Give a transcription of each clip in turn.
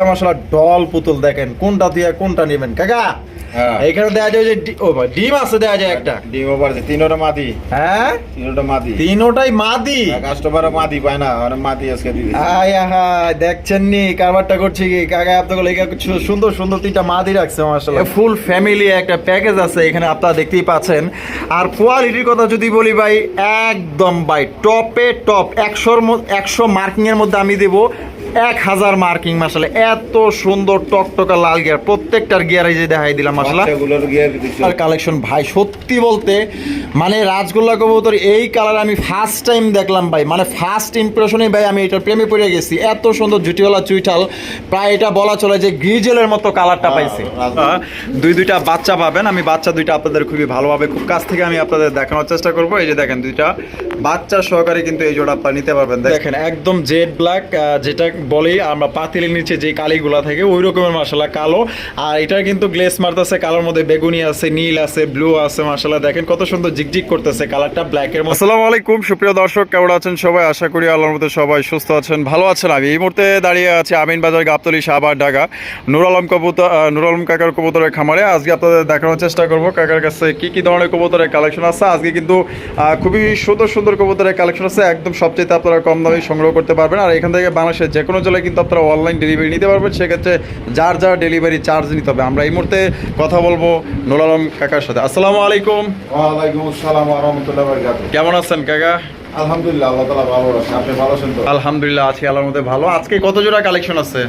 মশলা doll পুতুল দেখেন কোনটা দিয়ে কোনটা নেবেন? কাকা হ্যাঁ। এখানে দেওয়া যায় যে ও ভাই ডিম আছে দেওয়া যায় একটা। ডিম ওভার তিনোটা মাদি। হ্যাঁ? তিনোটা মাদি। তিনোটাই মাদি? কাস্টমার মাদি পায় না আর মাদি আজকে দিয়ে দিছে। আয় হায় দেখছেন নি কারবারটা করছি কি? কাকা আপনাকে লেখা সুন্দর সুন্দর তিনটা মাদি রাখছে মাশাআল্লাহ। ফুল ফ্যামিলি একটা প্যাকেজ আছে এখানে আপনারা দেখতেই পাচ্ছেন। আর কোয়ালিটির কথা যদি বলি ভাই একদম ভাই টপে টপ। একশোর একশো মার্কিং এর মধ্যে আমি দেবো। এক হাজার মার্কিং মাসালে এত সুন্দর টকটকা লাল গিয়ার প্রত্যেকটার গিয়ার এই যে দেখাই দিলাম মাসালা আর কালেকশন ভাই সত্যি বলতে মানে রাজগোল্লা কবুতর এই কালার আমি ফার্স্ট টাইম দেখলাম ভাই। মানে ফার্স্ট ইমপ্রেশনে ভাই আমি এটার প্রেমে পড়ে গেছি। এত সুন্দর জুটিওয়ালা চুইঠাল। প্রায় এটা বলা চলে যে গ্রিজেলের মতো কালারটা পাইছি। দুই দুইটা বাচ্চা পাবেন। আমি বাচ্চা দুইটা আপনাদের খুবই ভালোভাবে খুব কাছ থেকে আমি আপনাদের দেখানোর চেষ্টা করব। এই যে দেখেন দুইটা বাচ্চা সহকারে কিন্তু এই জোড়া আপনারা নিতে পারবেন। দেখেন। একদম জেড ব্ল্যাক যেটা বলি আমরা পাতিলের নিচে যে কালিগুলা থাকে, ওই রকমের মাসালা কালো। আর এটা কিন্তু গ্লেস মারতেছে, কালোর মধ্যে বেগুনি আছে, নীল আছে, ব্লু আছে মাসালা দেখেন কত সুন্দর জিকজিক করতেছে কালারটা ব্ল্যাকের আসসালামু আলাইকুম, সুপ্রিয় দর্শক, কেমন আছেন সবাই? আশা করি আল্লাহর মধ্যে সবাই সুস্থ আছেন, ভালো আছেন আমি। এই মুহূর্তে দাঁড়িয়ে আছি আমিন বাজার গাবতলি সাবার ঢাকা নুর আলম কবুতর নুর আলম কাকার কবুতরের খামারে। আজকে আপনাদের দেখানোর চেষ্টা করব কাকার কাছে কি কি ধরনের কবুতরের কালেকশন আছে। আজকে কিন্তু খুবই সুন্দর সুন্দর কবুতরের কালেকশন আছে। একদম সবচেয়ে আপনারা কম দামে সংগ্রহ করতে পারবেন। আর এখান থেকে বাংলাদেশের যে কোনো জেলায় কিন্তু আপনারা অনলাইন ডেলিভারি নিতে পারবেন। সেক্ষেত্রে যার যার ডেলিভারি চার্জ নিতে হবে। আমরা এই মুহূর্তে কথা বলব নুর আলম কাকার সাথে। আসসালামু আলাইকুম। ওয়ালাইকুম আসসালাম ওয়া রাহমাতুল্লাহি ওয়া কেমন আছেন কাকা? আলহামদুলিল্লাহ আল্লাহ তাআলা ভালো আপনি ভালো আছেন তো? আলহামদুলিল্লাহ আছি আল্লাহর মধ্যে ভালো। আজকে কত জোড়া কালেকশন আছে?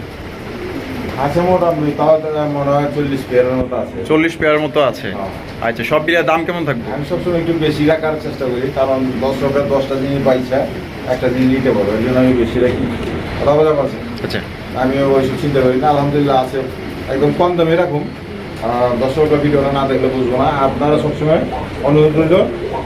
আছে মোটামুটি তাও তো মনে হয় চল্লিশ পেয়ারের মতো আছে। চল্লিশ মতো আছে। হ্যাঁ। আচ্ছা সব দাম কেমন থাকবে? আমি সবসময় একটু বেশি রাখার চেষ্টা করি কারণ দশ দশটা জিনিস পাইছে একটা জিনিস নিতে পারব এই জন্য আমি বেশি রাখি। আচ্ছা। আমি ওইসব চিন্তা করি না আলহামদুলিল্লাহ আছে। একদম কম দামে রাখুন দর্শকরা ভিডিওটা না দেখলে বুঝব না। আপনারা সবসময় অনুরোধ রইল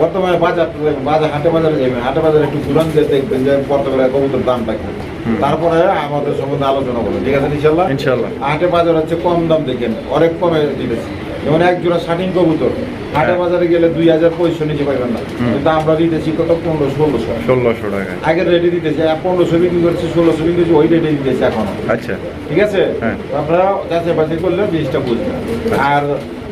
বর্তমানে বাজার বাজার হাটে বাজারে যাবেন হাটে বাজারে একটু ঘুরান দিয়ে দেখবেন যে বর্তমানে কবুতর দামটা কি। হুম। তারপরে আমাদের সম্বন্ধে আলোচনা করব। ঠিক আছে ইনশাল্লাহ? ইনশাল্লাহ। হাটে বাজার হচ্ছে কম দাম দেখেন। অনেক কমে দিতেছি যেমন এক জোড়া শাটিং কবুতর হাটে হ্যাঁ। বাজারে গেলে দুই হাজার পয়সা নিচে পাইবেন না। কিন্তু আমরা দিতেছি কত? পনেরো ষোলোশো। ষোলোশো টাকা। আগে রেটে দিতেছি পনেরোশো বিক্রি করছি ষোলোশো বিক্রি করছি ওই রেটে দিতেছি এখন। আচ্ছা। ঠিক আছে? হ্যাঁ। আপনারা যাচাই বাছাই করলে জিনিসটা বুঝবেন আর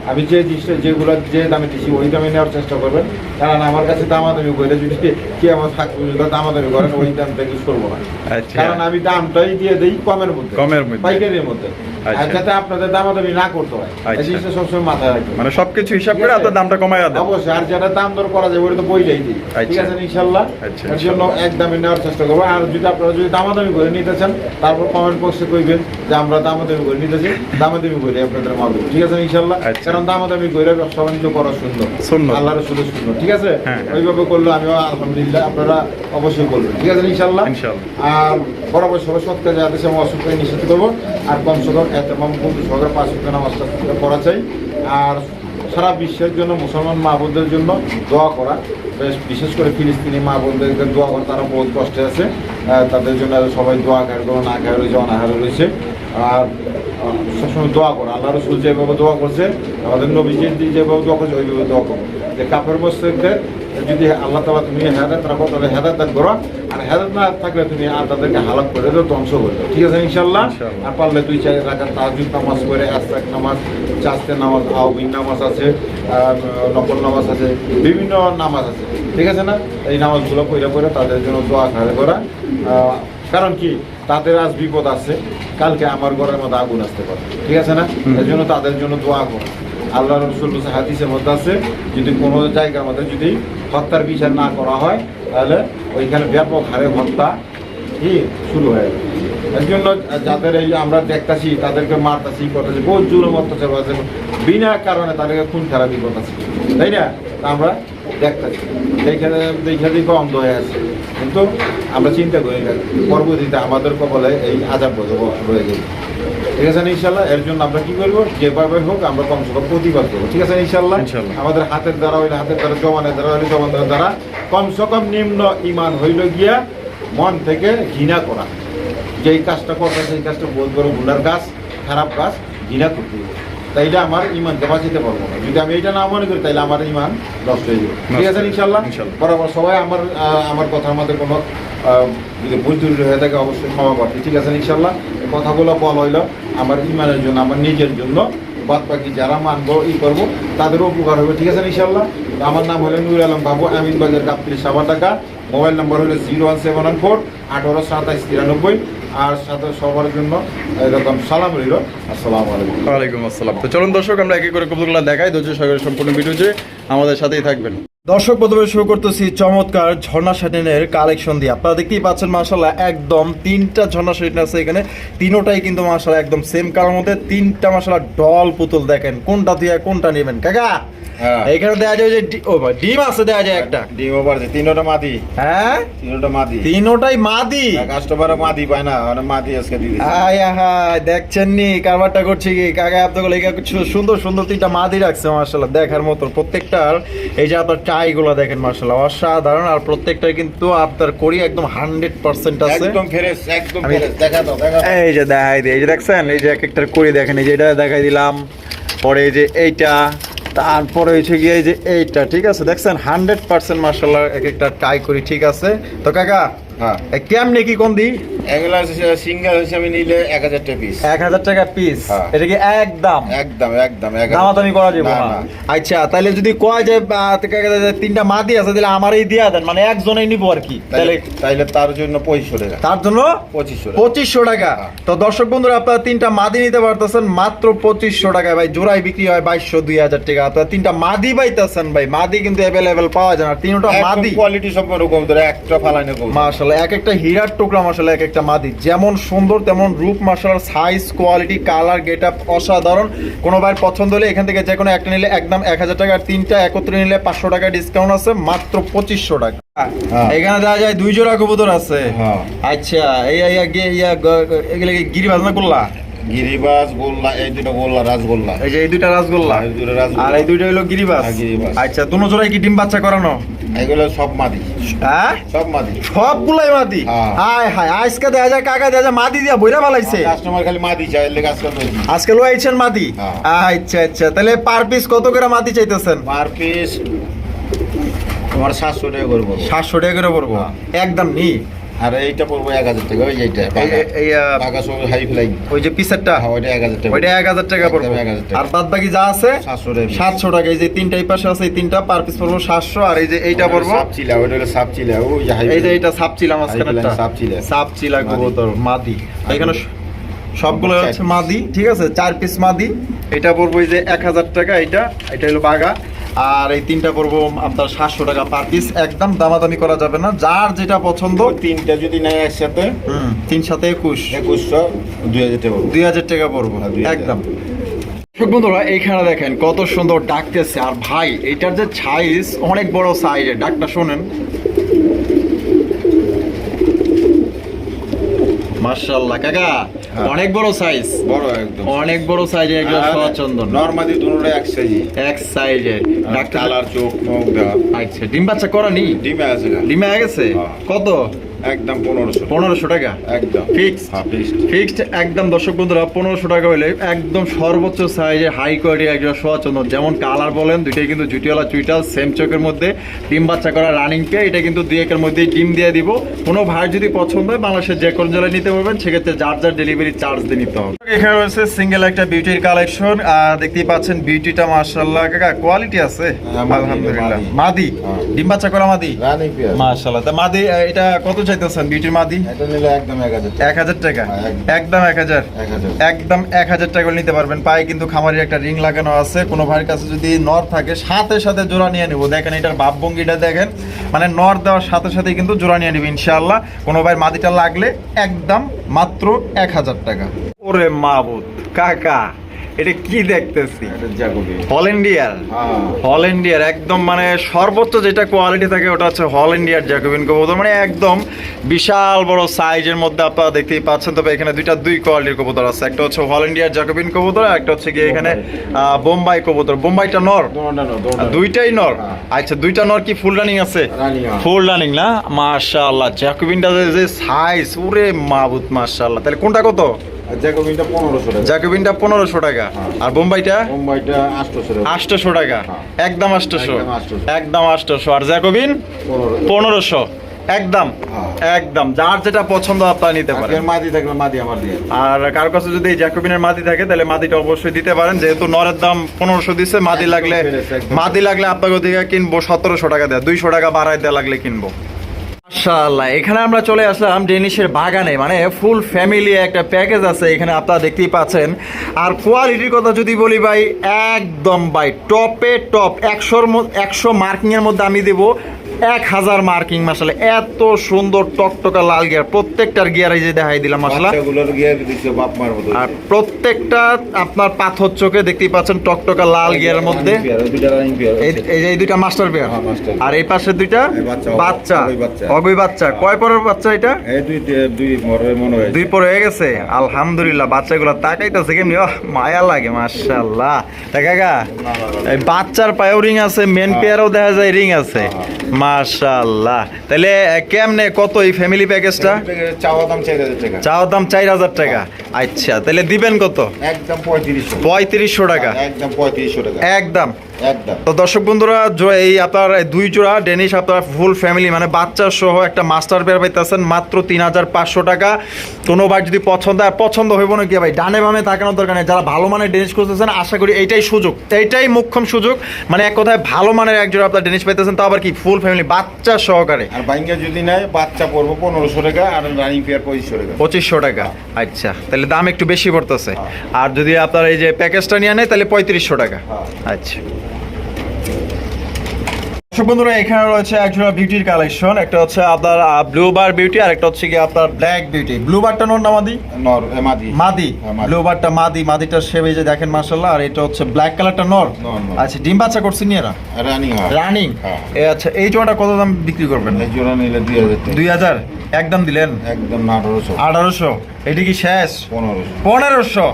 আমি যে জিনিসটা যেগুলো যে দামে দিচ্ছি ওই দামে নেওয়ার চেষ্টা করবেন কারণ আমার কাছে দামাদামি করে যদি কি আমার থাকবে দামাদামি করেন ওই দামটা ইউজ করব না আচ্ছা কারণ আমি দামটাই দিয়ে দিই কমের মধ্যে কমের মধ্যে। পাইকারির মধ্যে আর আচ্ছা। যাতে আপনাদের দামাদামি না করতে হয় আচ্ছা। জিনিসটা সবসময় মাথায় রাখবেন মানে সবকিছু হিসাব করে আছে? আপনার দামটা কমায় দেন অবশ্যই আর যেটা দাম দর করা যায় ওটা তো বইলেই দিই ঠিক। আছে ইনশাল্লাহ এর জন্য এক দামে নেওয়ার চেষ্টা করব আর যদি আপনারা যদি দামাদামি করে নিতে চান তারপর কমেন্ট বক্সে কইবেন যে আমরা দামাদামি করে নিতেছি দামাদামি করে আপনাদের মাল ঠিক আছে। কারণ দামাদামি করে ব্যবসা বাণিজ্য করা সুন্দর সুন্দর। আল্লাহর শুধু সুন্দর ঠিক আছে হ্যাঁ, হ্যাঁ। ওইভাবে করলে আমিও আলহামদুলিল্লাহ আপনারা অবশ্যই করবেন ঠিক আছে ইনশাল্লাহ। আর বরাবর সবাই কাজে আদেশে আমি অসুখ করে নিষেধ করব আর কম সদর এত বন্ধু সহকারে পাঁচ নামাজটা পড়া চাই আর সারা বিশ্বের জন্য মুসলমান মা বোনদের জন্য দোয়া করা বেশ বিশেষ করে ফিলিস্তিনি মা বোনদেরকে দোয়া করা তারা বহুত কষ্টে আছে তাদের জন্য সবাই দোয়া খায় না খায় রয়েছে অনাহারে রয়েছে আর সবসময় দোয়া করো। আল্লাহ রসুল যেভাবে দোয়া করছে আমাদের নবীজি যেভাবে দোয়া করছে ওইভাবে দোয়া করো। যে কাপের মসজিদদের যদি আল্লাহ তালা তুমি হেদায়ত রাখো তাহলে হেদায়ত দান করো। আর হেদায়ত না থাকলে তুমি আর তাদেরকে হালাক করে দাও ধ্বংস করে দাও। ঠিক আছে ইনশাল্লাহ আর পারলে দুই চার রাখার তাজুদ নামাজ করে আস্তাক নামাজ চাস্তে নামাজ আউবিন নামাজ আছে নকল নামাজ আছে বিভিন্ন নামাজ আছে। ঠিক আছে না? এই নামাজগুলো পড়ে পড়ে তাদের জন্য দোয়া খাড়ে করা। কারণ কি? তাদের আজ বিপদ আছে কালকে আমার ঘরের মধ্যে আগুন আসতে পারে। ঠিক আছে না। এর জন্য তাদের জন্য দোয়া করো। আল্লাহ রসুল হাদিসের মধ্যে আছে যদি কোনো জায়গার মধ্যে যদি হত্যার বিচার না করা হয় তাহলে ওইখানে ব্যাপক হারে হত্যা কি শুরু হয়ে যাবে। এর জন্য যাদের এই আমরা দেখতাছি তাদেরকে মারতাছি করতেছি বহু জুলুম অত্যাচার আছে বিনা কারণে তাদেরকে খুন খারাপি করতেছি। তাই না? আমরা দেখতাছি। এইখানে দেখে দেখে অন্ধ হয়ে আছে কিন্তু আমরা চিন্তা করি না। পরবর্তীতে আমাদের কপালে এই আজাব রয়ে গেছে ঠিক আছে ইনশাল্লাহ? এর জন্য আমরা কি করব? যেভাবে হোক আমরা কমসে কম প্রতিবাদ করব। ঠিক আছে ইনশাল্লাহ। আমাদের হাতের দ্বারা হইলে হাতের দ্বারা জমানের দ্বারা হইলে জমানের দ্বারা কমসে কম নিম্ন ইমান হইল গিয়া মন থেকে ঘৃণা করা। যেই কাজটা করবে সেই কাজটা বোধ করে গুনার কাজ খারাপ কাজ ঘৃণা করতে হবে। তাইলে আমার ইমানকে বাঁচিতে পারব না। যদি আমি এটা না মনে করি তাইলে আমার ইমান নষ্ট হয়ে যাবে। ঠিক আছে ইনশাল্লাহ। বরাবর সবাই আমার আমার কথার মধ্যে কোনো যদি ভুল ত্রুটি হয়ে থাকে অবশ্যই ক্ষমা করতে ঠিক আছে ইনশাল্লাহ কথাগুলো বল হইল আমার ইমানের জন্য আমার নিজের জন্য। বাদ বাকি যারা মানবো ই করব তাদের উপকার হবে। ঠিক আছে ইনশাল্লাহ আমার নাম হলো নুর আলম বাবু আমিন বাজার কাপ্তির সাবা টাকা মোবাইল নম্বর হলো zero one seven one four আঠারো সাতাইশ তিরানব্বই। আর সাথে সবার জন্য এরকম সালাম রইল আসসালামু আলাইকুম। ওয়ালাইকুম আসসালাম। তো চলুন দর্শক আমরা একে করে কবুতরগুলো দেখাই? ধৈর্য সহকারে সম্পূর্ণ ভিডিও যে আমাদের সাথেই থাকবেন। দর্শক প্রথমে শুরু করতেছি চমৎকার ঝর্ণা শাটিনের কালেকশন দিয়ে। আপনারা দেখতেই পাচ্ছেন মার্শাল্লাহ একদম তিনটা ঝর্ণা শাটিন আছে এখানে। তিনোটাই কিন্তু মার্শাল্লাহ একদম সেম কালার মধ্যে। তিনটা মার্শাল্লাহ ডল পুতুল দেখেন। কোনটা দিয়ে কোনটা নেবেন? কাকা। এখানে দেখা যায় যে ও ডিম আছে দেখা যায় একটা। ডিম ওভার আছে তিনোটা মাদি। হ্যাঁ? তিনোটা মাদি। তিনোটাই মাদি? কাস্টমার মাদি পায় না মাদি আজকে দিয়ে আয় হায় দেখছেন নি কারবারটা করছি কি? কাকা সুন্দর সুন্দর তিনটা মাদি রাখছে মার্শাল্লাহ দেখার মতো। প্রত্যেকটার এই যে আপনার টাই গুলো দেখেন মার্শাল্লাহ অসাধারণ। আর প্রত্যেকটাই কিন্তু আপনার করি একদম হান্ড্রেড পার্সেন্ট আছে। একদম ফ্রেশ একদম ফ্রেশ। দেখা দাও। এই যে দেখাই দিই এই যে দেখছেন এই যে এক একটার করি দেখেন এই যে এটা দেখাই দিলাম। পরে এই যে এইটা তারপরে হচ্ছে গিয়ে যে এইটা, ঠিক আছে? দেখছেন হান্ড্রেড পার্সেন্ট মার্শাল্লাহ এক একটা ট্রাই করি ঠিক আছে। তো কাকা হ্যাঁ। কেমনে কি কোন দি এগুলা সিঙ্গেল হিসাবে নিলে এক হাজার টাকা পিস এক হাজার টাকা পিস হ্যাঁ। এটা কি একদম? একদম একদম দামাদামি করা যাবে না, না না। আচ্ছা তাহলে যদি কয় যে তিনটা মাদি আছে তাহলে আমারই দিয়া দেন মানে একজনেই নিবো আর কি। তাহলে তাইলে তাইলে তার জন্য পঁচিশশো টাকা। তার জন্য পঁচিশশো পঁচিশশো টাকা। হ্যাঁ। তো দর্শক বন্ধুরা আপনারা তিনটা মাদি নিতে পারতেছেন মাত্র পঁচিশশো টাকায়। ভাই জোড়াই বিক্রি হয় বাইশশো দুই হাজার টাকা। আপনারা তিনটা মাদি পাইতেছেন ভাই। মাদি কিন্তু অ্যাভেলেবেল পাওয়া যায় না। তিনটা মাদি। কোয়ালিটি সম্পূর্ণ কম ধরে একটা ফালাইনে কম মার্শাল্লাহ এক একটা হীরার টুকরা মার্শাল্লাহ এক একটা মাদি যেমন সুন্দর তেমন রূপ marshal size quality colour getup অসাধারণ কোনো ভাইয়ের পছন্দ হলে এখান থেকে যে কোনো একটা নিলে একদম এক হাজার টাকা আর তিনটা একত্রে নিলে পাঁচশো টাকা ডিসকাউন্ট আছে মাত্র পঁচিশশো টাকা হ্যাঁ। এখানে দেখা যায় দুই জোড়া কবুতর আছে হ্যাঁ। আচ্ছা এই এই এই- ইয়া গ- গ- এগুলো কি গিরিবাজ না করলা গিরিবাস গোল্লা এই দুটো গোল্লা রাসগোল্লা। এই যে এই দুইটা রাসগোল্লা। এই দুটো রাসগোল্লা। আর এই দুইটা হলো হ্যাঁ, আচ্ছা দুনো জোড়াই কি ডিম বাচ্চা করানো? এগুলো সব মাদি। হ্যাঁ? সব মাদি। সবগুলাই মাদি? হ্যাঁ। হায় হায় আজকে দেখা যায় কাকা দেখা যায় মাদি দিয়া বইরা বালাইছে। কাস্টমার খালি মাদি চাই এলে কাজ আজকে লো আইছেন মাদি? হ্যাঁ। আচ্ছা আচ্ছা তাহলে পার পিস কত করে মাদি চাইতেছেন? পার পিস তোমার সাতশো টাকা করব সাতশো টাকা করে পড়ব। একদম নি? আর এইটা পড়ব এক হাজার টাকা ওই এইটা হাই ফ্লাই। যে পিসেরটা? ওইটা এক হাজার টাকা ওইটা এক হাজার টাকা পড়ব। একদম এক হাজার টাকা। আর বাদ বাকি যা আছে সাতশো সাতশো টাকা এই যে তিনটা পাশে আছে এই তিনটা পার পিস পড়ব সাতশো আর এই যে এইটা পড়ব। সাপ চিলা ওইটা হলো সাপ চিলা ওই যে এই যে এইটা সাপ চিলা মাঝখানে হাই ফ্লাই সাপ চিলা। সাপ চিলা মাদি। কবুতর মাদি। এখানে সবগুলো হচ্ছে মাদি ঠিক আছে? চার পিস মাদি। এটা পড়ব এই যে এক হাজার টাকা এটা এটা হলো বাগা আর এই তিনটা পড়ব আপনার সাতশো টাকা পার পিস একদম দামাদামি করা যাবে না। যার যেটা পছন্দ তিনটা যদি নেয় একসাথে হুম তিন সাথে একুশ। একুশশো দুই হাজার টাকা। দুই হাজার টাকা পড়ব। হ্যাঁ। একদম। বন্ধুরা এইখানে দেখেন কত সুন্দর ডাকতেছে। আর ভাই এটার যে সাইজ অনেক বড় সাইজ ডাকটা শোনেন। মার্শাল্লাহ কাকা হ্যাঁ। অনেক বড় সাইজ বড় একদম। অনেক বড় সাইজের একদম সচন্দন চন্দন। নর্মালি দুটোটা এক সাইজে এক সাইজে ডাক্তার কালার চোখ মুখ আচ্ছা ডিম বাচ্চা করানি? ডিমে আছে। ডিমে গেছে? হ্যাঁ। কত? একদম পনেরোশো পনেরোশো টাকা? একদম। Fixed? হ্যাঁ ফিক্সড ফিক্সড একদম দর্শক বন্ধুরা পনেরোশো টাকা হলে একদম সর্বোচ্চ সাইজের হাই কোয়ালিটি একজন সোয়াচন্দন যেমন কালার বলেন দুইটাই কিন্তু জুটিওয়ালা চুইটাল সেম চোখের মধ্যে। ডিম বাচ্চা করা রানিং পে এটা কিন্তু দুই একের মধ্যেই ডিম দিয়ে দিব। কোনো ভাই যদি পছন্দ হয় বাংলাদেশের যে কোনো জেলায় নিতে পারবেন সেক্ষেত্রে যার যার ডেলিভারি চার্জ দিয়ে নিতে হবে। এখানে রয়েছে সিঙ্গেল একটা বিউটির কালেকশন দেখতেই পাচ্ছেন বিউটিটা মার্শাল্লাহ কাকা কোয়ালিটি আছে? হ্যাঁ, মাদি, আলহামদুলিল্লাহ। মাদি। হ্যাঁ। ডিম বাচ্চা করা মাদি? মার্শাল্লাহ তা মাদি এটা কত চাইতেছেন বিউটির মাদি? এটা নিলে একদম এক হাজার টাকা। এক হাজার টাকা? হ্যাঁ, একদম। একদম এক হাজার? এক হাজার। একদম এক হাজার টাকা নিতে পারবেন। পায়ে কিন্তু খামারের একটা রিং লাগানো আছে। কোনো ভাইয়ের কাছে যদি নর থাকে সাথে সাথে জোড়া নিয়ে নেব। দেখেন এটার ভাবভঙ্গিটা দেখেন। মানে নর দেওয়ার সাথে সাথে কিন্তু জোড়া নিয়ে নেবে ইনশাআল্লাহ। কোনো ভাইয়ের মাদিটা লাগলে একদম মাত্র এক হাজার টাকা। ওরে মাবুদ কাকা। এটা কি দেখতেছি? হল ইন্ডিয়ার হ্যাঁ। হল ইন্ডিয়ার একদম মানে সর্বোচ্চ যেটা কোয়ালিটি থাকে ওটা হচ্ছে হল ইন্ডিয়ার জ্যাকোবিন কবুতর। মানে একদম বিশাল বড় সাইজের মধ্যে আপনারা দেখতেই পাচ্ছেন। তবে এখানে দুইটা দুই কোয়ালিটির কবুতর আছে। একটা হচ্ছে হল ইন্ডিয়ার জ্যাকোবিন কবুতর আর একটা হচ্ছে গিয়ে এখানে আহ, বোম্বাই কবুতর। বোম্বাইটা নর? দুইটাই নর? হ্যাঁ। আচ্ছা দুইটা নর কি ফুল রানিং আছে? হ্যাঁ। ফুল রানিং না? মাশাআল্লাহ জ্যাকোবিনটা যে- যে সাইজ ওরে মাবুত মাশাআল্লাহ। তাহলে কোনটা কত? পনেরোশো টাকা। জ্যাকোবিনটা পনেরোশো টাকা। আর বোম্বাইটা? আটশোশো টাকা। একদম আটশোশো। একদম 800 আটশোশো। আর জ্যাকোবিন? পনেরোশো। একদম। হ্যাঁ। একদম। যার যেটা পছন্দ আপনারা নিতে পারেন। মাদি থাকলে মাদি আমার দিয়ে। আর কারোর কাছে যদি জ্যাকোবিনের মাদি থাকে তাহলে মাদিটা অবশ্যই দিতে পারেন। যেহেতু নরের দাম পনেরোশো দিচ্ছে মাদি লাগলে মাদি লাগলে আপনাকে ওদিকে কিনবো সতেরোশো টাকা দেয়। দুইশো টাকা বাড়াই দেওয়া লাগলে কিনবো। মাশাআল্লাহ, এখানে আমরা চলে আসলাম ডেনিশের বাগানে মানে ফুল ফ্যামিলি একটা প্যাকেজ আছে, এখানে আপনারা দেখতেই পাচ্ছেন। আর কোয়ালিটির কথা যদি বলি ভাই, একদম ভাই, টপে টপ, একশোর একশো মার্কিংয়ের মধ্যে আমি দেবো এক হাজার মার্কিং মাসালে এত সুন্দর টকটকা লাল গিয়ার প্রত্যেকটার গিয়ার এই যে দেখাই দিলাম মশলা আর প্রত্যেকটা আপনার পাথর চোখে দেখতেই পাচ্ছেন টকটকা লাল গিয়ারের মধ্যে। এই দুইটা মাস্টার পেয়ার। হ্যাঁ, আর এই পাশে দুইটা বাচ্চা, অগৈ বাচ্চা। কয় পরের বাচ্চা এটা? দুই হয় পরে হয়ে গেছে। আলহামদুলিল্লাহ বাচ্চাগুলো তাকাইতেছে কেমনি। মায়া লাগে মাশাআল্লাহ। দেখা গা এই বাচ্চার পায়েও রিং আছে মেন পেয়ারও দেখা যায় রিং আছে। মাশাআল্লাহ। তাহলে কেমনে কত এই ফ্যামিলি প্যাকেজটা চাওয়া দাম চার হাজার টাকা। চাওয়ার দাম টাকা। আচ্ছা তাহলে দিবেন কত? একদম পঁয়ত্রিশশো। পঁয়ত্রিশশো টাকা। একদম পঁয়ত্রিশশো টাকা। একদম। একদম। তো দর্শক বন্ধুরা এই আপনার দুই জোড়া ডেনিশ আপনার ফুল ফ্যামিলি মানে বাচ্চা সহ একটা মাস্টার পেয়ার পাইতেছেন মাত্র তিন হাজার পাঁচশো টাকা। কোনো ভাই যদি পছন্দ হয় পছন্দ হইব না কি ভাই? ডানে বামে তাকানোর দরকার নেই। যারা ভালো মানের ডেনিশ খুঁজতেছেন আশা করি এইটাই সুযোগ। এইটাই মুখ্যম সুযোগ। মানে এক কথায় ভালো মানের এক জোড়া আপনার ডেনিশ পাইতেছেন তা আবার কি ফুল ফ্যামিলি বাচ্চা সহকারে। আর বাইঙ্গা যদি নেয় বাচ্চা পড়ব পনেরোশো টাকা আর রানিং পেয়ার পঁচিশশো টাকা। পঁচিশশো টাকা। আচ্ছা তাহলে দাম একটু বেশি পড়তেছে। আর যদি আপনার এই যে প্যাকেজটা নিয়ে নেয় তাহলে পঁয়ত্রিশশো টাকা। হ্যাঁ। আচ্ছা। বন্ধুরা এখানে রয়েছে একজোড়া বিউটির কালেকশন একটা হচ্ছে আপনার ব্লু বার বিউটি আর একটা হচ্ছে কি আপনার ব্ল্যাক বিউটি ব্লু বারটা নোর না মাদি? নর মাদি। মাদি। হ্যাঁ। ব্লু বারটা মাদি মাদিটার শেপ যে দেখেন মার্শাল্লাহ আর এটা হচ্ছে ব্ল্যাক কালারটা নর। আচ্ছা ডিম বাচ্চা করছি নিয়ে এরা? রানিং রানিং হ্যাঁ। আচ্ছা এই জোড়াটা কত দাম বিক্রি করবেন? এই জোড়া নিলে দুই হাজার টাকা। দুই হাজার? একদম দিলেন? একদম আঠারোশো। আঠারোশো। এটি কি শেষ? পনেরোশো। পনেরোশো।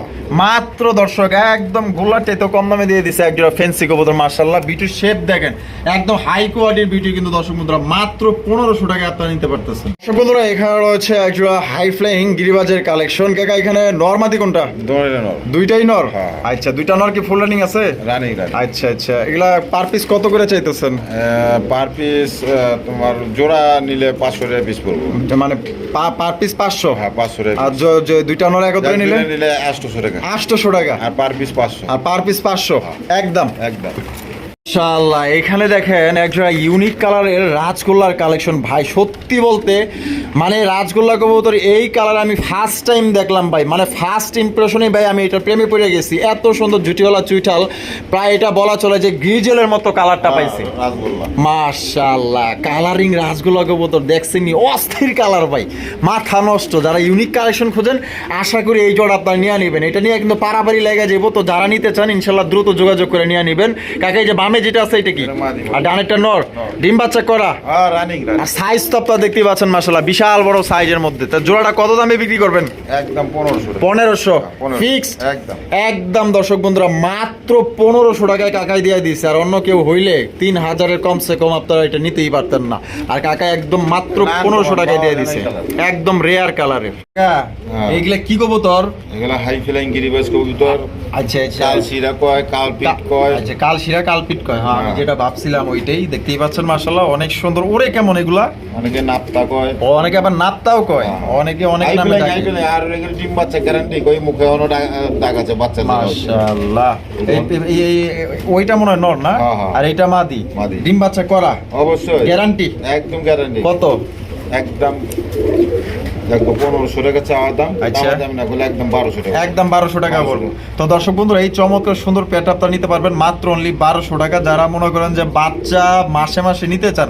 মাত্র দর্শক একদম গোলাটে তো কম দামে দিয়ে দিছে একজোড়া ফেন্সি কবুতর মার্শাল্লাহ বিউটির শেপ দেখেন একদম হাই কোয়ালিটির বিউটি কিন্তু দর্শক বন্ধুরা মাত্র পনেরোশো টাকা আপনারা নিতে পারতেছেন। দর্শক বন্ধুরা এখানে রয়েছে একজোড়া হাই ফ্লাইং গিরিবাজের কালেকশন কাকা এখানে নর্মাদি কোনটা? নর। দুইটাই নর? হ্যাঁ। আচ্ছা দুইটা নর কি ফুল রানিং আছে? রানিং আচ্ছা আচ্ছা এগুলা পার পিস কত করে চাইতেছেন? পার পিস তোমার জোড়া নিলে পাঁচশো টাকা পিস পড়ব। মানে পার পিস পাঁচশো? হ্যাঁ পাঁচশো টাকা দুইটা নর একত্রে নিলে? নিলে নিলে আটশোশো টাকা। আটশোশো টাকা। আর পার পিস পাঁচশো। আর পার পিস পাঁচশো। একদম। একদম। ইনশাআল্লাহ এখানে দেখেন একজোড়া ইউনিক কালারের রাজগোল্লার কালেকশন ভাই সত্যি বলতে মানে রাজগোল্লা কবুতর এই কালার আমি ফার্স্ট টাইম দেখলাম ভাই। মানে ফার্স্ট ইমপ্রেশনে ভাই আমি এটা প্রেমে পড়ে গেছি। এত সুন্দর জুটিওয়ালা চুইঠাল। প্রায় এটা বলা চলে যে গ্রিজেলের মতো কালারটা পাইছি। মাশাআল্লাহ কালারিং রাজগোল্লা কবুতর দেখছেনি অস্থির কালার ভাই। মাথা নষ্ট। যারা ইউনিক কালেকশন খোঁজেন আশা করি এই জোড়া আপনারা নিয়ে নেবেন। এটা নিয়ে কিন্তু পারাপারি লেগে যাব তো যারা নিতে চান ইনশাল্লাহ দ্রুত যোগাযোগ করে নিয়ে নেবেন। কাকে যে বামে যেটা আছে এটা কি। আর ডানেরটা নর। ডিম বাচ্চা করা। হ্যাঁ আর সাইজ তো আপনারা দেখতেই পাচ্ছেন মাশাল্লাহ বিশাল বড় সাইজের মধ্যে। তা জোড়াটা কত দামে বিক্রি করবেন? একদম পনেরোশো পনেরোশো। ফিক্সড একদম। একদম দর্শক বন্ধুরা মাত্র পনেরোশো টাকায় কাকাই দিয়ে দিচ্ছে আর অন্য কেউ হইলে তিন হাজারের কমসে কম আপনারা এটা নিতেই পারতেন না। আর কাকা একদম মাত্র পনেরোশো টাকায় দিয়ে দিছে। একদম রেয়ার কালারের হ্যাঁ। এইগুলা কি কবুতর? এগুলা হাই ফ্লাইং গিরিবাজ কবুতর। আচ্ছা আচ্ছা। কাল কয় কয়। আচ্ছা কাল শিরা কয়। হ্যাঁ আমি হ্যাঁ। যেটা ভাবছিলাম ওইটাই। দেখতেই পাচ্ছেন অনেক সুন্দর। ওরে কেমন এগুলা? অনেকে নাপ্তা কয়। অনেকে আবার নাপতাও কয়। অনেকে অনেক নামে ডাকে। আর এগুলো ডিম বাচ্চা গ্যারান্টি কই মুখে আছে বাচ্চা মাশাআল্লাহ। ওইটা মনে হয় নর না? হ্যাঁ, হ্যাঁ। আর মাদি। ডিম বাচ্চা করা। অবশ্যই। গ্যারান্টি একদম গ্যারান্টি কত? একদম। দেখো পনেরোশো টাকা চাওয়া দাম আচ্ছা। দাম না বলে একদম বারোশো টাকা একদম বারোশো টাকা বলব। তো দর্শক বন্ধুরা এই চমৎকার সুন্দর আপনারা নিতে পারবেন মাত্র অনলি বারোশো টাকা। যারা মনে করেন যে বাচ্চা মাসে মাসে নিতে চান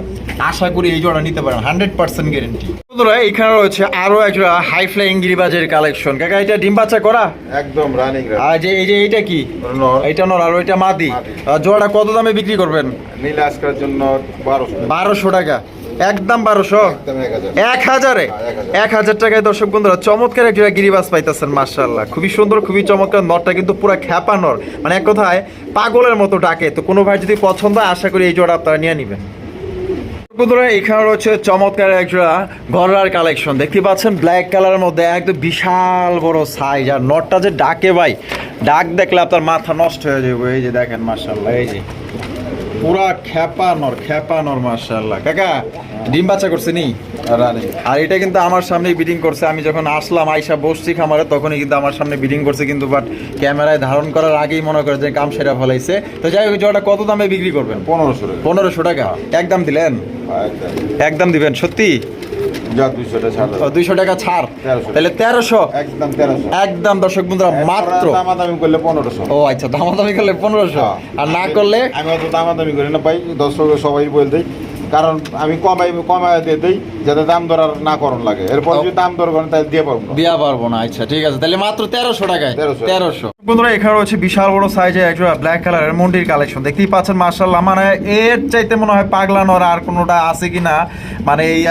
আশা করি এই জোড়া নিতে পারেন হান্ড্রেড পার্সেন্ট গ্যারেন্টি বন্ধুরা এখানে রয়েছে আরও একটা হাই ফ্লাইং গিরিবাজের কালেকশন কাকা এটা ডিম বাচ্চা করা? একদম রানিং আর যে এই যে এইটা কি? নর। এইটা নর আর ওইটা মাদি। মাদি। জোড়াটা কত দামে বিক্রি করবেন? নীলা আজকের জন্য বারোশো বারোশো টাকা। একদম বারোশো। এক হাজারে। হ্যাঁ, এক হাজার। টাকায় দর্শক বন্ধুরা চমৎকার একটা গিরিবাস পাইতেছেন মার্শাল্লাহ খুবই সুন্দর খুবই চমৎকার। কিন্তু পুরো খ্যাপা নর মানে এক কথায় পাগলের মতো ডাকে। তো কোনো ভাই যদি পছন্দ হয়, আশা করি এই জোড়া আপনারা নিয়ে নেবেন। বন্ধুরা এখানে রয়েছে চমৎকার একটা ঘরার কালেকশন। দেখতে পাচ্ছেন ব্ল্যাক কালারের মধ্যে একদম বিশাল বড় সাইজ আর নটটা যে ডাকে ভাই ডাক দেখলে আপনার মাথা নষ্ট হয়ে যাবে। এই যে দেখেন মার্শাল্লাহ এই যে। পুরা খ্যাপানোর নর মার্শাল্লাহ কাকা ডিম বাচ্চা করছে নি? আর এটা কিন্তু আমার সামনে বিডিং করছে। আমি যখন আসলাম আইসা বসছি খামারে তখনই কিন্তু আমার সামনে বিডিং করছে কিন্তু বাট ক্যামেরায় ধারণ করার আগেই মনে করে যে কাম সেরা ফলাইছে। তো যাই হোক জোড়াটা কত দামে বিক্রি করবেন? পনেরোশো পনেরোশো টাকা। একদম দিলেন? একদম। দিবেন সত্যি? দুইশো টাকা ছাড় দাও। দুইশো টাকা ছাড়। 1300 তাহলে তেরোশো? একদম দর্শক বন্ধুরা মাত্র দামাদামি করলে পনেরোশো। ও আচ্ছা দামাদামি করলে পনেরোশো। হ্যাঁ। আর না করলে আমি অত দামাদামি করি না ভাই দর্শক সবাই কারণ আমি কমাই কমাই দিয়ে দেই যাতে দাম দর আর না করণ লাগে। এরপর যদি দাম দর করেন তাই দিয়ে পারব না। পারব না আচ্ছা ঠিক আছে। তাহলে মাত্র তেরোশো টাকায়। 1300 তেরোশো। বন্ধুরা এখানে রয়েছে বিশাল বড় সাইজে একজোড়া ব্ল্যাক কালারের মন্ডির কালেকশন দেখতেই পাচ্ছেন মার্শাল্লাহ মানে এর চাইতে মনে হয় পাগলানোর আর কোনোটা আছে কিনা মানে এই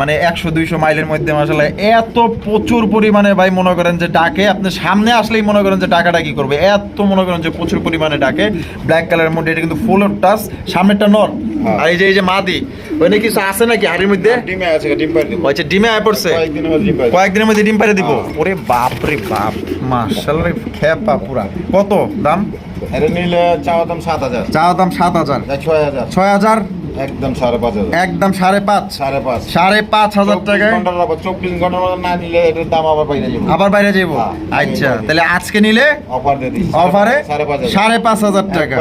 মানে একশো দুইশো মাইলের মধ্যে মার্শাল্লাহ এত প্রচুর পরিমাণে ভাই মনে করেন যে ডাকে। আপনি সামনে আসলেই মনে করেন যে ডাকাটা কি করবে। এত মনে করেন যে প্রচুর পরিমাণে ডাকে। ব্ল্যাক কালারের মধ্যে এটা কিন্তু ফুল টাচ সামনেরটা নর। হ্যাঁ। আর এই যে এই যে মাদি। ওইখানে কিছু আছে নাকি? হাড়ির মধ্যে? ডিমে আছে ডিম পাড়ে দিব। আচ্ছা ডিমে আয় পড়ছে। কয়েকদিনের মধ্যে ডিম কয়েকদিনের মধ্যে ডিম পাড়ে দিব? হ্যাঁ। ওরে বাপ রে বাপ মাশাআল্লাহ খেপা পুরা। কত দাম? এটা নিলে চাওয়া দাম সাত হাজার। চাওয়া দাম সাত হাজার। ছয় হাজার। ছয় হাজার? একদম সাড়ে পাঁচ হাজার। একদম সাড়ে পাঁচ? সাড়ে পাঁচ। সাড়ে পাঁচ হাজার টাকায়? চব্বিশ ঘণ্টার না নিলে এটার দাম আবার বাইরে যাবে। আবার বাইরে যাব হ্যাঁ। আচ্ছা তাহলে আজকে নিলে অফার দিয়ে অফারে সাড়ে পাঁচ হাজার। টাকা।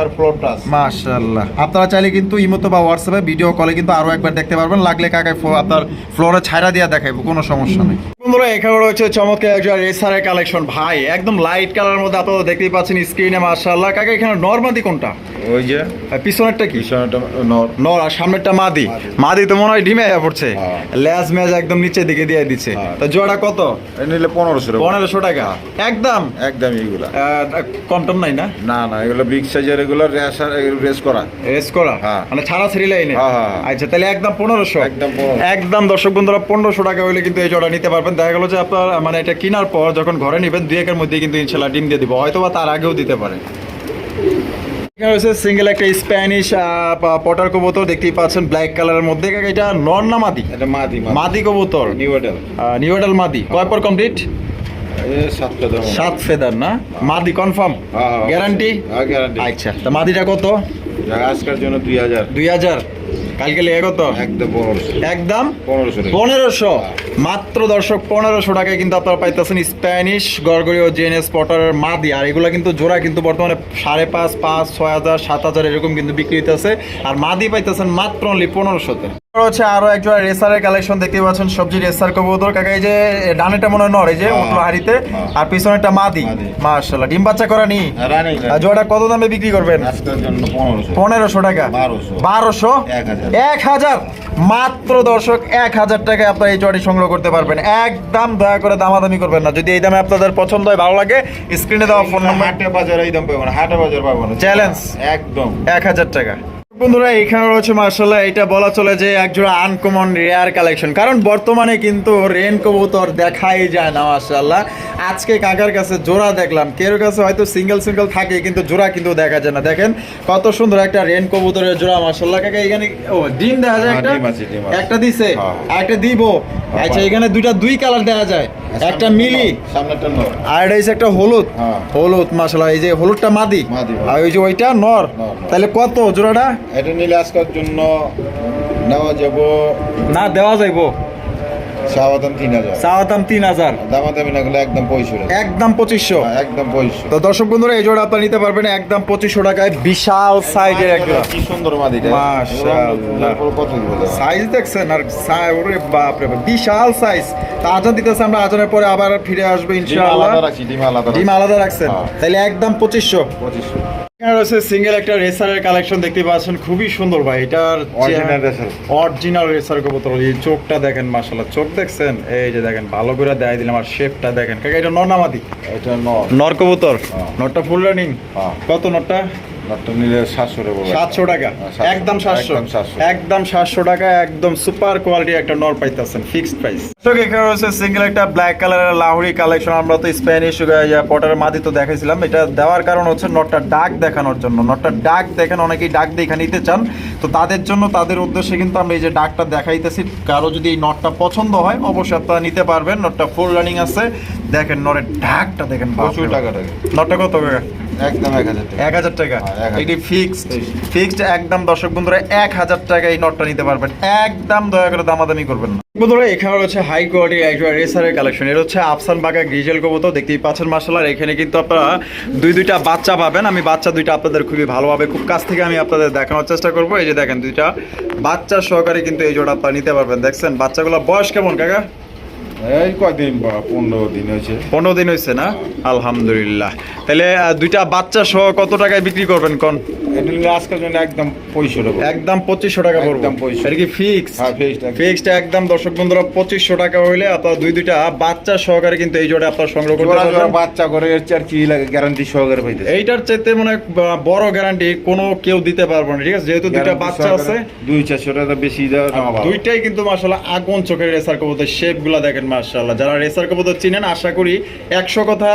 মাশাআল্লাহ। আপনারা চাইলে কিন্তু ইমোতে বা হোয়াটসঅ্যাপে ভিডিও কলে কিন্তু আরও একবার দেখতে পারবেন। লাগলে কাকায় আপনার ফ্লোরে ছাইরা দিয়ে দেখাইবো কোনো সমস্যা নেই। বন্ধুরা এখানে রয়েছে চমৎকার একজন রেসারের কালেকশন ভাই একদম লাইট কালারের মধ্যে আপনারা দেখতেই পাচ্ছেন স্ক্রিনে মাশাআল্লাহ। কাকা এখানে নরমাদি কোনটা? ওই যে পিছনেরটা কি? নর। নর আর সামনেরটা মাদি। মাদি। তো মনে হয় ডিমে আয়া পড়ছে। হ্যাঁ। লেজ একদম নিচের দিকে দিয়ে দিচ্ছে। হ্যাঁ। তো জোড়া কত? নিলে পনেরোশো টাকা। পনেরোশো টাকা। একদম? একদম এইগুলা। কম টম নাই না? না না এগুলো বিগ সাইজের এগুলো রেস রেস করা। রেস করা? হ্যাঁ। মানে ছাড়া ছেড়ে লাইনে হ্যাঁ, হ্যাঁ, হ্যাঁ। আচ্ছা তাহলে একদম পনেরোশো। একদম একদম দর্শক বন্ধুরা পনেরোশো টাকা হলে কিন্তু এই জোড়া নিতে পারবেন। দেখা গেলো যে আপনার মানে এটা কেনার পর যখন ঘরে নেবেন দুই একের মধ্যে কিন্তু ইনশাল্লাহ ডিম দিয়ে দিব। হয়তো বা তার আগেও দিতে পারে। এখানে রয়েছে সিঙ্গেল একটা স্প্যানিশ পটার কবুতর দেখতেই পাচ্ছেন ব্ল্যাক কালারের মধ্যে। এটা নর না মাদি? এটা মাদি মাদি। কবুতর? নিউ এডেল নিউডাল মাদি। কয় পর কমপ্লিট সাত ফেদার না? মাদি কনফার্ম হ্যাঁ, হ্যাঁ। গ্যারান্টি হ্যাঁ গ্যারান্টি আচ্ছা তা মাদিটা কত? আজকের জন্য দুই হাজার। দুই হাজার। কালকে লেগে কত? একদম পনেরোশো। একদম? পনেরোশো মাত্র দর্শক পনেরোশো টাকায় কিন্তু আপনারা পাইতেছেন স্প্যানিশ গড়গড়িও জেনেস পটারের মাদি। আর এগুলো কিন্তু জোড়া কিন্তু বর্তমানে সাড়ে পাঁচ পাঁচ ছয় হাজার সাত হাজার এরকম কিন্তু বিক্রি হইতেছে। আর মাদি পাইতেছেন মাত্র অনলি পনেরোশোতে। হচ্ছে আরও একজোড়া রেসারের কালেকশন দেখতে পাচ্ছেন সবজি রেসার কবুতর। কাকা এই যে ডানেটা মনে হয় এই যে হ্যাঁ, উঠল হাড়িতে। হ্যাঁ। আর পিছনেরটা মাদি। মাশাল্লাহ ডিম বাচ্চা করা নি রানি আর জোড়া কত দামে বিক্রি করবেন? পনেরোশো। টাকা। বারোশো। এক হাজার মাত্র দর্শক এক হাজার টাকায় আপনার এই চটি সংগ্রহ করতে পারবেন। একদম দয়া করে দামাদামি করবেন না। যদি এই দামে আপনাদের পছন্দ হয় ভালো লাগে স্ক্রিনে দেওয়া ফোন নাম্বার হাটে বাজার এই দাম পাবো না হাটে বাজার পাবো না। চ্যালেঞ্জ একদম। এক হাজার টাকা। বন্ধুরা এখানে রয়েছে মার্শাল্লাহ এটা বলা চলে যে একজোড়া আনকমন রেয়ার কালেকশন কারণ বর্তমানে কিন্তু রেন কবুতর দেখাই যায় না মার্শাল্লাহ। আজকে কাকার কাছে জোড়া দেখলাম। কেউ কাছে হয়তো সিঙ্গেল সিঙ্গেল থাকে কিন্তু জোড়া কিন্তু দেখা যায় না। দেখেন কত সুন্দর একটা রেন কবুতরের জোড়া মার্শাল্লাহ। কাকা এখানে ও ডিম দেখা যায় হ্যাঁ, একটা। একটা দিছে? হ্যাঁ। একটা দিব? আচ্ছা এখানে দুইটা দুই কালার দেখা যায়। একটা মিলি। আর এটা হচ্ছে একটা হলুদ। হ্যাঁ। হলুদ মাসাল্লাহ এই যে হলুদটা মাদি। আর ওই যে ওইটা নর। তাহলে কত জোড়াটা? এটা নিলে আজকের জন্য নেওয়া যাব না দেওয়া যাইবো। সাবাদাম তিন হাজার। চাওয়া তিন হাজার। দামাদামি না গেলে একদম পঁয়ষট্টি একদম পঁচিশশো। একদম পঁয়ষট্টি তো দর্শক বন্ধুরা এই জোড়া আপনারা নিতে পারবেন একদম পঁচিশশো টাকায় বিশাল সাইজের একটা কি সুন্দর মাদিটা মাশাআল্লাহ। এগুলো কত দিব সাইজ দেখছেন আর ওরে বাপ রে বিশাল সাইজ। তা আজান দিতেছে আমরা আজানের পরে আবার ফিরে আসব ডিম আলাদা রাখছি ডিম আলাদা রাখছেন। হ্যাঁ। তাহলে একদম পঁচিশশো। পঁচিশশো। রয়েছে সিঙ্গেল একটা রেসারের কালেকশন দেখতে পাচ্ছেন খুবই সুন্দর ভাই। এটার Original racer। অরিজিনাল রেসার কবুতর এই চোখটা দেখেন মাশাআল্লাহ। চোখ দেখছেন? এই যে দেখেন ভালো করে দেয় দিলাম আর শেপটা দেখেন। কাকা এটা নরনামাদি এটা নর। নর কবুতর? হ্যাঁ। নরটা ফুল রানিং হ্যাঁ। কত নরটা? সাতশো টাকা হ্যাঁ, 700 একদম সাতশো। একদম সাতশো। টাকা একদম সুপার কোয়ালিটি একটা নর পাইতেছেন ফিক্সড প্রাইস। এখানে রয়েছে সিঙ্গেল একটা ব্ল্যাক কালারের লাহুরি কালেকশন আমরা তো স্প্যানিশ পটারের মাদি তো দেখাইছিলাম। এটা দেওয়ার কারণ হচ্ছে নটটা ডাক দেখানোর জন্য। নটটা ডাক দেখেন অনেকেই ডাক দেখে নিতে চান। তো তাদের জন্য তাদের উদ্দেশ্যে কিন্তু আমরা এই যে ডাকটা দেখাইতেছি। কারও যদি এই নটটা পছন্দ হয় অবশ্যই আপনারা নিতে পারবেন। নটটা ফুল রানিং আছে। দেখেন নরের ডাকটা দেখেন প্রচুর টাকা নটটা কত টাকা একদম এক হাজার টাকা। এক হাজার টাকা? হ্যাঁ, এক হাজার। এটি ফিক্সড ফিক্সড একদম দর্শক বন্ধুরা এক হাজার টাকা এই নটটা নিতে পারবেন। একদম দয়া করে দামাদামি করবেন না। বন্ধুরা এখানে রয়েছে হাই কোয়ালিটি একটা রেসারের কালেকশন এটা হচ্ছে আফসান বাগা গ্রিজেল কবুতর দেখতেই পাচ্ছেন মার্শাল আর এখানে কিন্তু আপনারা দুই দুইটা বাচ্চা পাবেন। আমি বাচ্চা দুইটা আপনাদের খুবই ভালোভাবে খুব কাছ থেকে আমি আপনাদের দেখানোর চেষ্টা করব। এই যে দেখেন দুইটা বাচ্চা সহকারে কিন্তু এই জোড়া আপনারা নিতে পারবেন। দেখছেন বাচ্চাগুলো বয়স কেমন কাকা? এই কয়দিন বা পনেরো দিন হয়েছে। পনেরো দিন হয়েছে না? আলহামদুলিল্লাহ। তাহলে দুইটা বাচ্চা সহ কত টাকায় বিক্রি করবেন কোন? আজকের জন্য একদম পঁয়ষো টাকা একদম পঁচিশশো টাকা পড়বে। একদম 2500 এটা কি ফিক্স হ্যাঁ, fixed একদম। ফিক্সড একদম দর্শক বন্ধুরা পঁচিশশো টাকা হইলে আপনার দুই দুইটা বাচ্চা সহকারে কিন্তু এই জোড়া আপনার সংগ্রহ করতে জোড়া জোড়া পারবেন বাচ্চা করে এর চেয়ে আর কি লাগে গ্যারান্টি সহকারে পাইতেছে এইটার চাইতে মানে বড় গ্যারান্টি কোনো কেউ দিতে পারবে না ঠিক আছে? যেহেতু দুইটা বাচ্চা আছে। দুই চারশো টাকা বেশি দেওয়া দুইটাই কিন্তু মাশাআল্লাহ আগুন চোখের রেসার কবুতর শেপগুলা দেখেন মাশাআল্লাহ। যারা রেসার কবুতর চিনেন আশা করি একশো কথা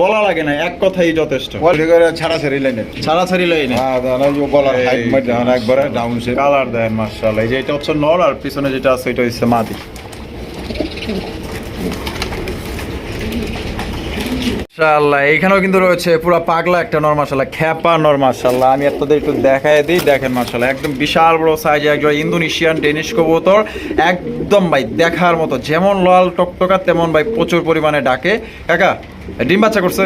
বলা লাগে না এক কথাই যথেষ্ট। কোয়ালিটি ছাড়া ছাড়ি লাইনে। ছাড়াছাড়ি ছাড়ি না হ্যাঁ গলার হাইট একবারে ডাউন কালার দেন মাশাআল্লাহ। এই যে এটা হচ্ছে নর আর পিছনে যেটা আছে এটা হচ্ছে মাদি। মাশাআল্লাহ, এখানেও কিন্তু রয়েছে পুরো পাগলা একটা নর মাশাআল্লাহ, খ্যাপা নর আমি এতদের একটু দেখায় দিই, দেখেন মাসাল্লাহ একদম বিশাল বড় সাইজে একজন ইন্দোনেশিয়ান ডেনিশ কবুতর। একদম ভাই, দেখার মতো, যেমন লাল টকটকা, তেমন ভাই প্রচুর পরিমাণে ডাকে। কাকা, ডিম বাচ্চা করছে?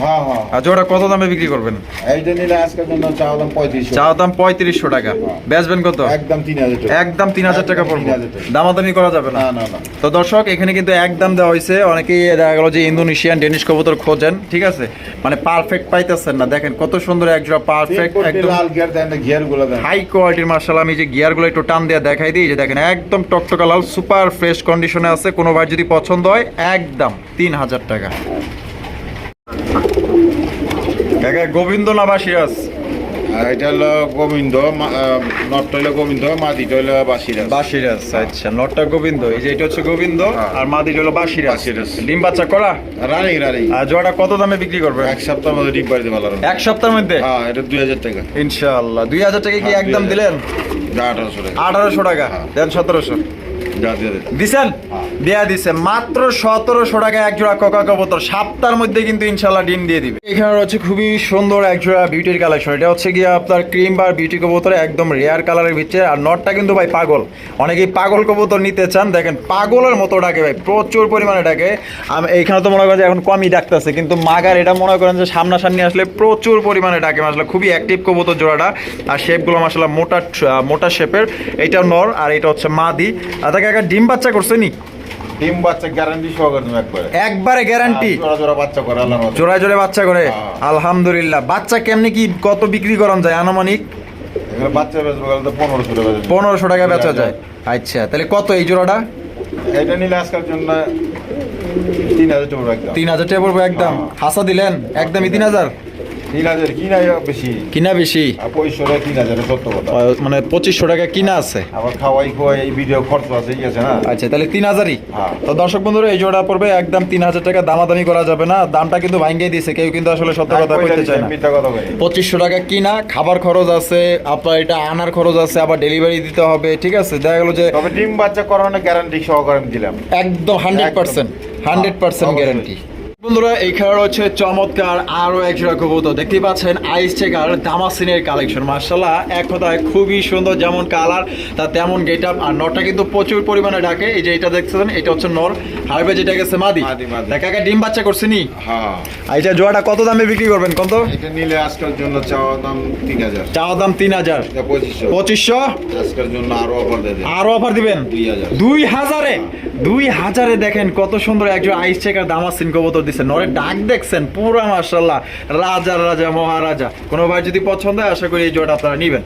হ্যাঁ হ্যাঁ আর জোড়া কত দামে বিক্রি করবেন? এইটা নিলে আজকের জন্য চাওয়া দাম পঁয়ত্রিশশো। চা দাম পঁয়ত্রিশশো টাকা। বেচবেন কত? একদম তিন হাজার টাকা। একদম তিন হাজার টাকা পড়বে। দামাদামি করা যাবে না। না না না। তো দর্শক এখানে কিন্তু একদম দেওয়া হয়েছে। অনেকেই দেখা গেল যে ইন্দোনেশিয়ান ডেনিশ কবুতর খোঁজেন ঠিক আছে? মানে পারফেক্ট পাইতেছেন না। দেখেন কত সুন্দর একজোড়া পারফেক্ট একদম একদম লাল গিয়ার দেন গিয়ারগুলো দেন। হাই কোয়ালিটির মার্শাল আমি যে গিয়ারগুলো একটু টান দিয়ে দেখাই দিই যে দেখেন একদম টকটকা লাল সুপার ফ্রেশ কন্ডিশনে আছে। কোনো ভাই যদি পছন্দ হয় একদম তিন হাজার টাকা। কাকা গোবিন্দ না আর এটা হলো গোবিন্দ মা- আহ, নটটা হলো গোবিন্দ মাটিটা হলো বাসিরা বাসিরাজ আচ্ছা নটটা গোবিন্দ এই যে এটা হচ্ছে গোবিন্দ। আর মাদির হলো বাসিরাজ বাসিরাজ। ডিম বাচ্চা করা? Running running. আর জোড়াটা কত দামে বিক্রি করবে? এক সপ্তাহ মধ্যে ডিম ভালো এক সপ্তাহের মধ্যে? হ্যাঁ এটা দুই হাজার টাকা। ইনশাআল্লাহ। দুই হাজার টাকা কি হ্যাঁ, একদম দিলেন? আঠারোশো টাকা। আঠারোশো টাকা। হ্যাঁ। দেন সতেরোশো। দিছেন? হ্যাঁ। দেয়া দিছে। মাত্র সতেরোশো টাকা এক জোড়া কোকা কবুতর সপ্তাহের মধ্যে কিন্তু ইনশাল্লাহ ডিম দিয়ে দিবে। এখানে রয়েছে খুবই সুন্দর এক জোড়া বিউটির কালেকশন এটা হচ্ছে গিয়ে আপনার ক্রিম বার বিউটি কবুতর একদম রেয়ার কালারের ভিতরে। আর নটটা কিন্তু ভাই পাগল। অনেকেই পাগল কবুতর নিতে চান। দেখেন পাগলের মতো ডাকে ভাই। প্রচুর পরিমাণে ডাকে। আমি এইখানে তো মনে করেন যে এখন কমই ডাকতেছে। কিন্তু মাগার এটা মনে করেন যে সামনাসামনি আসলে প্রচুর পরিমাণে ডাকে। আসলে খুবই অ্যাক্টিভ কবুতর জোড়াটা। আর শেপগুলো মাসাল্লাহ মোটা মোটা শেপের এইটা নর আর এটা হচ্ছে মাদি। আর তাকে একটা ডিম বাচ্চা করছে নি? ডিম বাচ্চা গ্যারান্টি সহকারে তুমি একবারে। একবারে গ্যারান্টি জোড়া জোড়া বাচ্চা করে আল্লাহর মতো জোড়ায় জোড়ায় বাচ্চা করে? হ্যাঁ। আলহামদুলিল্লাহ। বাচ্চা কেমনি কি কত বিক্রি করান যায় আনুমানিক? বাচ্চা বেচবো গেলে তো পনেরোশো টাকা পনেরোশো টাকা বেচা যায়। আচ্ছা তাহলে কত এই জোড়াটা? এটা নিলে আজকের জন্য তিন হাজার টাকা একদম। তিন হাজার টাকা একদম। হ্যাঁ। হাসা দিলেন? একদমই তিন হাজার? কিনা বেশি? মানে পঁচিশশো টাকা কিনা আছে। আচ্ছা তাহলে তিন হাজারই? হ্যাঁ। তো দর্শক বন্ধুরা এই জোড়া পড়বে একদম তিন হাজার টাকা দামাদামি করা যাবে না। দামটা কিন্তু ভাঙ্গিয়ে দিছে কেউ কিন্তু আসলে সত্য কথা বলতে চায় না। পঁচিশশো টাকা কিনা খাবার খরচ আছে আপনার এটা আনার খরচ আছে আবার ডেলিভারি দিতে হবে ঠিক আছে? দেখা গেলো যে তবে ডিম বাচ্চা করানোর গ্যারান্টি সহকারে দিলাম। একদম hundred percent hundred percent guarantee বন্ধুরা এখানে রয়েছে চমৎকার আরও এক জোড়া কবুতর। দেখতেই পাচ্ছেন আইস চেকার দামাসিনের কালেকশন মার্শাল্লাহ এক কথায় খুবই সুন্দর যেমন কালার তা তেমন গেট আপ আর নরটা কিন্তু প্রচুর পরিমাণে ডাকে এই যে এটা দেখছেন এটা হচ্ছে নর। হারবে যেটা গেছে মাদি। দেখা ডিম বাচ্চা করছে নি? এটা জোড়াটা কত দামে বিক্রি করবেন কত? এটা নিলে আজকের জন্য চাওয়া দাম তিন হাজার। চাওয়া দাম তিন হাজার। পঁচিশশো। আজকের জন্য আরও অফার দিয়ে দেন আরও অফার দিবেন? দুই দুই হাজারে? দুই হাজারে দেখেন কত সুন্দর একজন আইস চেকার দামাসিন কবুতর। দিচ্ছে নরে ডাক দেখছেন, পুরা মার্শাল্লাহ রাজা রাজা, মহারাজা। কোনো ভাই যদি পছন্দ হয়, আশা করি এই জোড়া আপনারা নিবেন।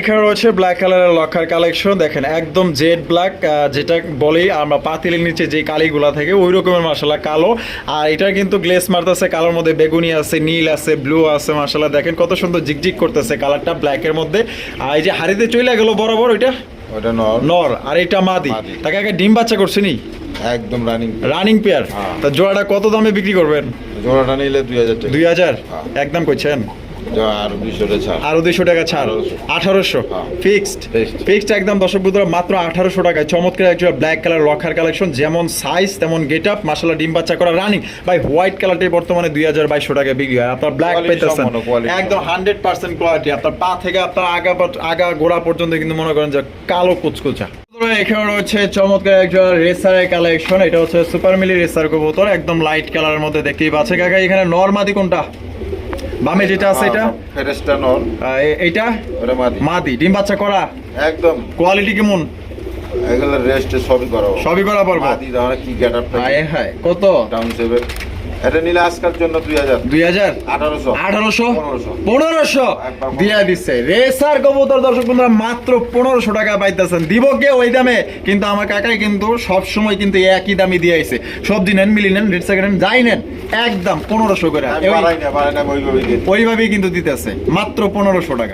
এখানে রয়েছে ব্ল্যাক কালারের লক্ষার কালেকশন দেখেন, একদম জেড ব্ল্যাক যেটা বলি আমরা পাতিলের নিচে যে কালিগুলা থাকে, ওই রকমের মাসালা কালো। আর এটা কিন্তু গ্লেস মারতেছে, কালোর মধ্যে বেগুনি আছে, নীল আছে ব্লু আছে মাসালা দেখেন কত সুন্দর জিকজিক করতেছে কালারটা ব্ল্যাকের মধ্যে। আর এই যে হাড়িতে চলে গেল বরাবর ওইটা। ওটা নর। নর আর এটা মাদি। তাকে আগে ডিম বাচ্চা করছে নি? একদম রানিং রানিং পেয়ার। তা জোড়াটা কত দামে বিক্রি করবেন? জোড়াটা নিলে দুই হাজার দুই হাজার? হ্যাঁ। একদম করছেন আর দুইশোটা ছাড়। আরও দুইশো টাকা ছাড়। আঠারোশো। হ্যাঁ। ফিক্সড ফিক্সড একদম দর্শক বন্ধুরা মাত্র আঠারোশো টাকায়। চমৎকার একজন ব্ল্যাক কালার লখার কালেকশন যেমন সাইজ তেমন গেট আপ মাসালা ডিম বাচ্চা করা রানিং ভাই হোয়াইট কালারটি বর্তমানে দুই হাজার বাইশশো টাকায় বিক্রি হয়। আপনার ব্ল্যাক পেতেছেন। একদম হান্ড্রেড পার্সেন্ট কোয়ালিটি আপনার পা থেকে আপনার আগা আগা গোড়া পর্যন্ত কিন্তু মনে করেন যে কালো কুচকুচা। এখানে রয়েছে চমৎকার একজন রেসারের কালেকশন এটা হচ্ছে সুপার মিলি রেসার কবুতর। একদম লাইট কালারের মধ্যে দেখতেই পাচ্ছে কাকা এখানে নর্মাদি কোনটা? বামে যেটা আছে এটা? ফেরেস্টা নর এটা? ওটা মাদি। মাদি ডিম বাচ্চা করা? একদম। কোয়ালিটি কেমন? এগুলো রেস্ট সবই করা। সবই করা পারব? মাদি দাঁড়া কি গেটআপটা আপ হায় হায় কত? ডাউন সেভেন এটা নিলে আজকের জন্য দিয়া রেসার কবুতর দর্শক বন্ধুরা মাত্র টাকা পাইতেছেন। দিব কে ওই দামে কিন্তু আমার কাকাই কিন্তু সব সময় কিন্তু একই দামই দিয়ে আইছে। সবজি নেন মিলি নেন রেড সেকেন্ড যাই নেন একদম পনেরোশো করে। ওইভাবেই কিন্তু দিতেছে। মাত্র পনেরোশো টাকা।